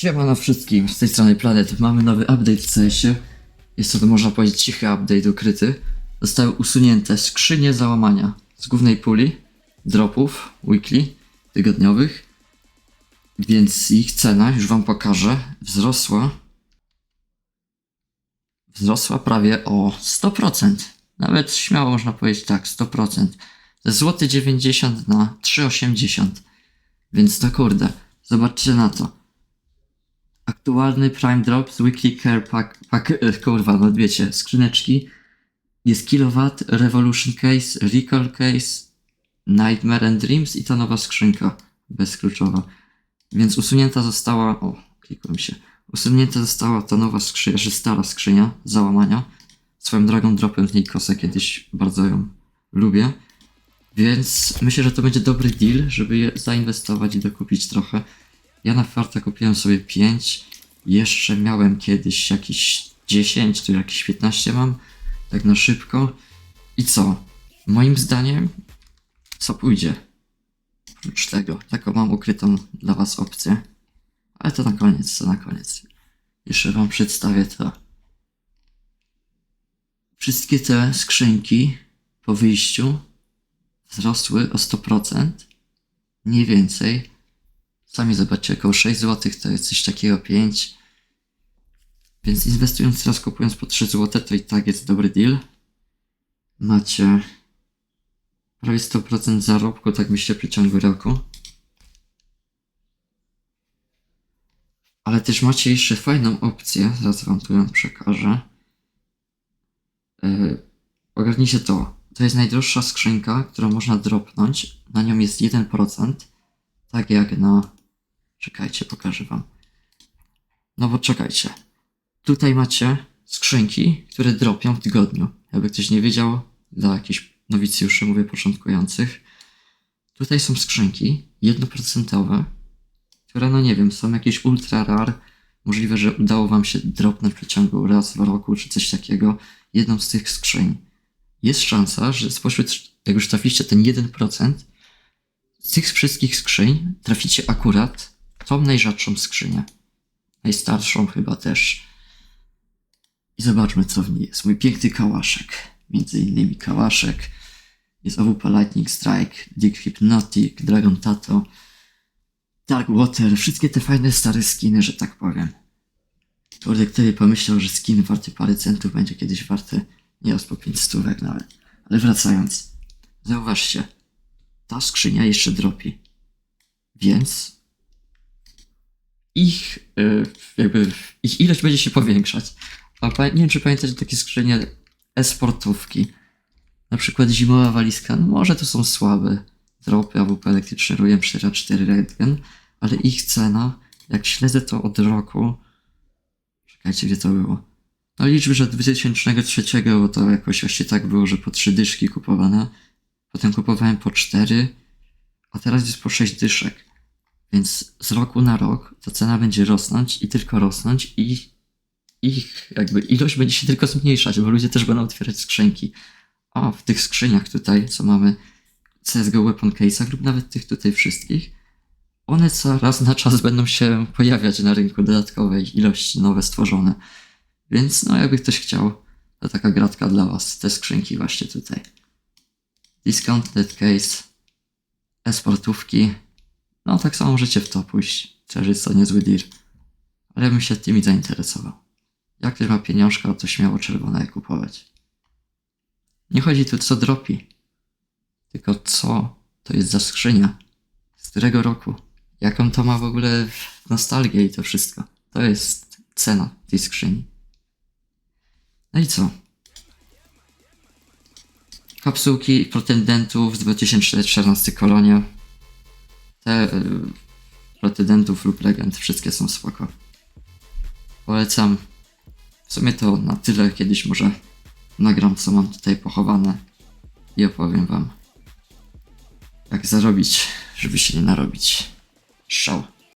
Siemano wszystkim, z tej strony Planet. Mamy nowy update w CS-ie. Jest to, można powiedzieć, cichy update ukryty. Zostały usunięte skrzynie załamania z głównej puli, dropów, weekly, tygodniowych. Więc ich cena, już wam pokażę, wzrosła. Wzrosła prawie o 100%. Nawet śmiało można powiedzieć tak, 100%. Ze złoty 90 na 3,80. Więc to kurde, zobaczcie na to. Aktualny Prime Drop Weekly Care Pack, pack e, kurwa, no wiecie, skrzyneczki. Jest Kilowatt, Revolution Case, Recall Case, Nightmare and Dreams i ta nowa skrzynka bezkluczowa. Więc usunięta została, o, klikłem się. Usunięta została ta nowa skrzynia, że stara skrzynia załamania. Swoją drogą dropem z niej kosę kiedyś bardzo ją lubię. Więc myślę, że to będzie dobry deal, żeby je zainwestować i dokupić trochę. Ja na farta kupiłem sobie 5. Jeszcze miałem kiedyś jakieś 10, tu jakieś 15 mam. Tak na szybko. I co? Moim zdaniem, co pójdzie? Oprócz tego, taką mam ukrytą dla Was opcję. Ale to na koniec, to na koniec. Jeszcze Wam przedstawię to. Wszystkie te skrzynki po wyjściu wzrosły o 100%. Mniej więcej. Sami zobaczcie, około 6 zł to jest coś takiego 5. Więc inwestując teraz, kupując po 3 zł, to i tak jest dobry deal. Macie prawie 100% zarobku, tak myślę, w przeciągu roku. Ale też macie jeszcze fajną opcję, zaraz wam tu ją przekażę. Yy, ogarnijcie to. To jest najdroższa skrzynka, którą można dropnąć. Na nią jest 1%. Tak jak na. Czekajcie, pokażę wam. No bo czekajcie. Tutaj macie skrzynki, które dropią w tygodniu. Jakby ktoś nie wiedział, dla jakichś nowicjuszy, mówię początkujących. Tutaj są skrzynki jednoprocentowe, które no nie wiem, są jakieś ultra rare. Możliwe, że udało wam się dropnąć w przeciągu raz w roku, czy coś takiego. Jedną z tych skrzyń. Jest szansa, że spośród, jak już trafiliście ten 1%, z tych wszystkich skrzyń traficie akurat tą najrzadszą skrzynię. Najstarszą chyba też. I zobaczmy, co w niej jest. Mój piękny kałaszek. Między innymi kałaszek. Jest AWP Lightning Strike, Dick Hypnotic, Dragon Tato, Dark Water. Wszystkie te fajne stare skiny, że tak powiem. Kto by pomyślał, że skin warty parę centów będzie kiedyś warty nie raz po 5 stówek nawet. Ale wracając. Zauważcie. Ta skrzynia jeszcze dropi. Więc ich, e, jakby, ich ilość będzie się powiększać. A nie wiem, czy pamiętacie takie skrzynie e-sportówki. Na przykład zimowa walizka. No może to są słabe dropy, AWP elektryczny rujem 4 rentgen, ale ich cena, jak śledzę to od roku, czekajcie, gdzie to było. No liczby, że 2003 bo to jakoś właśnie tak było, że po trzy dyszki kupowane. Potem kupowałem po cztery, a teraz jest po sześć dyszek. Więc z roku na rok ta cena będzie rosnąć i tylko rosnąć i ich jakby ilość będzie się tylko zmniejszać, bo ludzie też będą otwierać skrzynki. A w tych skrzyniach tutaj, co mamy CSGO Weapon Case'ach lub nawet tych tutaj wszystkich, one co raz na czas będą się pojawiać na rynku dodatkowej ilości nowe stworzone. Więc no jakby ktoś chciał, to taka gratka dla was. Te skrzynki właśnie tutaj. Discounted case. E-sportówki. No tak samo możecie w to pójść. Też jest to niezły deal. Ale ja bym się tymi zainteresował. Jak ktoś ma pieniążka, to śmiało czerwone kupować. Nie chodzi tu co dropi. Tylko co to jest za skrzynia. Z którego roku. Jaką to ma w ogóle nostalgię i to wszystko. To jest cena tej skrzyni. No i co? Kapsułki pretendentów z 2014 kolonie. Te y, lub legend, wszystkie są spoko. Polecam. W sumie to na tyle. Kiedyś może nagram, co mam tutaj pochowane i opowiem wam, jak zarobić, żeby się nie narobić. Szał.